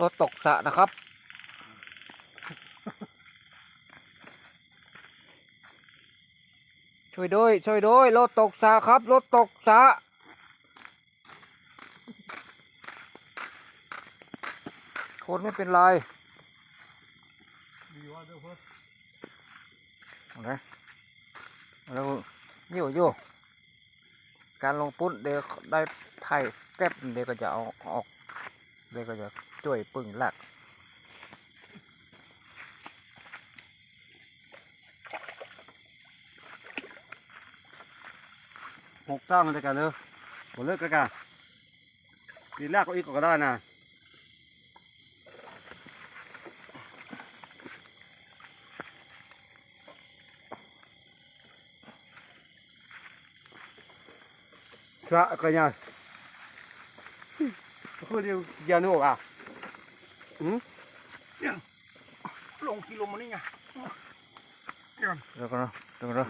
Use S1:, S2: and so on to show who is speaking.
S1: รถตกสะนะครับ ช่วยด้วย ช่วยด้วยรถตกสะครับรถตกสะคนไม่เป็นไร
S2: ดีว่าเด้อเพื่อน
S1: เอาโยโย่การลงปุ้นเดี๋ยวได้ไทยแป๊บเดี๋ยวก็จะเอาออก เดี๋ยวก็จะช่วยปึ่งหลัก
S2: หกตั้งเลยกันเด้อบ่เลิกกันกันดีแรกก็อีกก็ได้นะพระก็ยังคือเดียวยานุอ่ะอืม
S3: ลง กิโลมันนี่ไง
S1: เดี๋ยวกันนะเดี๋ยวกันนะ